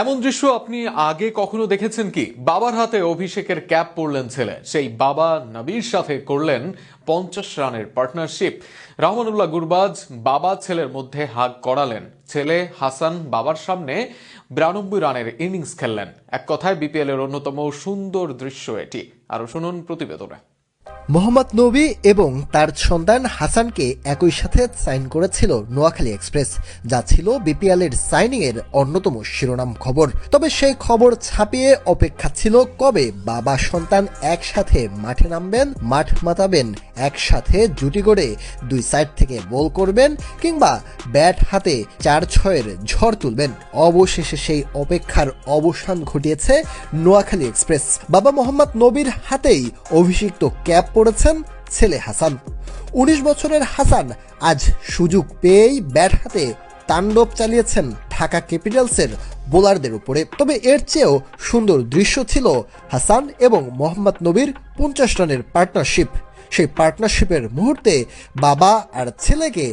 এমন দৃশ্য আপনি আগে কখনো দেখেছেন কি? বাবার হাতে অভিষেকের ক্যাপ পরলেন ছেলে। সেই বাবা নবীর সাথে করলেন পঞ্চাশ রানের পার্টনারশিপ। রহমানুল্লাহ গুরবাজ বাবা ছেলের মধ্যে হাগ করালেন। ছেলে হাসান বাবার সামনে বিরানব্বই রানের ইনিংস খেললেন। এক কথায় বিপিএল এর অন্যতম সুন্দর দৃশ্য এটি। আরও শুনুন প্রতিবেদনে। মোহাম্মদ নবী এবং তার সন্তান হাসানকে একই সাথে সাইন করেছিল নোয়াখালী এক্সপ্রেস, যা ছিল বিপিএলের সাইনিংয়ের অন্যতম শিরোনাম খবর। তবে সেই খবর ছাপিয়ে অপেক্ষা ছিল কবে বাবা সন্তান একসাথে মাঠে নামবেন, মাঠ মাতাবেন একসাথে জুটি করে দুই সাইড থেকে বল করবেন কিংবা ব্যাট হাতে চার ছয়ের ঝড় তুলবেন। অবশেষে সেই অপেক্ষার অবসান ঘটিয়েছে নোয়াখালী এক্সপ্রেস। বাবা মোহাম্মদ নবীর হাতেই অভিষিক্ত ক্যাপ পড়েছেন ছেলে হাসান। উনিশ বছরের হাসান আজ সুযোগ পেয়েই ব্যাট হাতে তাণ্ডব চালিয়েছেন ঢাকা ক্যাপিটালসের বোলারদের উপরে। তবে এর চেয়েও সুন্দর দৃশ্য ছিল হাসান এবং মোহাম্মদ নবীর পঞ্চাশ রানের পার্টনারশিপ। সেই পার্টনারশিপের মুহূর্তে বাবা আর ছেলেকে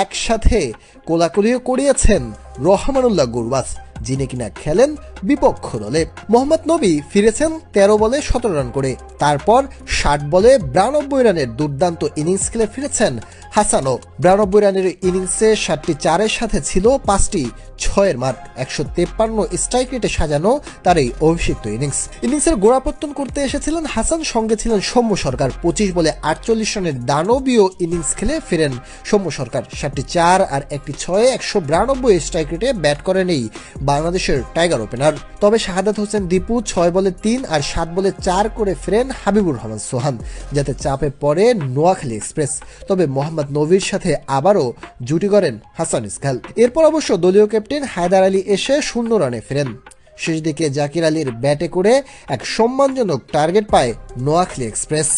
একসাথে কোলাকুলিও করিয়েছেন রহমানুল্লাহ গুরবাস, যিনি কিনা খেলেন বিপক্ষ দলে। মোহাম্মদ নবী ফিরেছেন তেরো বলে সতেরো রান করে। তারপর ষাট বলে বিরানব্বই রানের দুর্দান্ত ইনিংস খেলে ফিরেছেন হাসানও। বিরানব্বই রানের ইনিংসে ষাটটি চারের সাথে ছিল পাঁচটি ছয়ের মার একশো তেপ্পান্ন স্ট্রাইক রেটে সাজানো তার এই অভিষিক্ত ইনিংস। ইনিংসের গোড়াপত্তন করতে এসেছিলেন হাসান, সঙ্গে ছিলেন সৌম্য সরকার। পঁচিশ বলে আটচল্লিশ রানের দানবীয় ইনিংস খেলে ফেরেন সৌম্য সরকার। সাতটি চার আর একটি ছয়ে একশো বিরানব্বই স্ট্রাইক রেটে ব্যাট করেন এই বাংলাদেশের টাইগার ওপেনার। তবে শাহাদাত হোসেন দীপু ছয় বলে তিন আর সাত বলে চার করে ফেরেন হাবিবুর রহমান সোহান, যাতে চাপে পড়ে নোয়াখালী এক্সপ্রেস। তবে মোহাম্মদ নবীর সাথে আবারও জুটি করেন হাসান ইসগাল এরপর অবশ্য দলীয় ক্যাপ্টেন হায়দার আলী এসে শূন্য রানে ফেরেন। শেষ দিকে জাকির আলীর ব্যাটে করে এক সম্মানজনক টার্গেট পায় নোয়াখালী এক্সপ্রেস।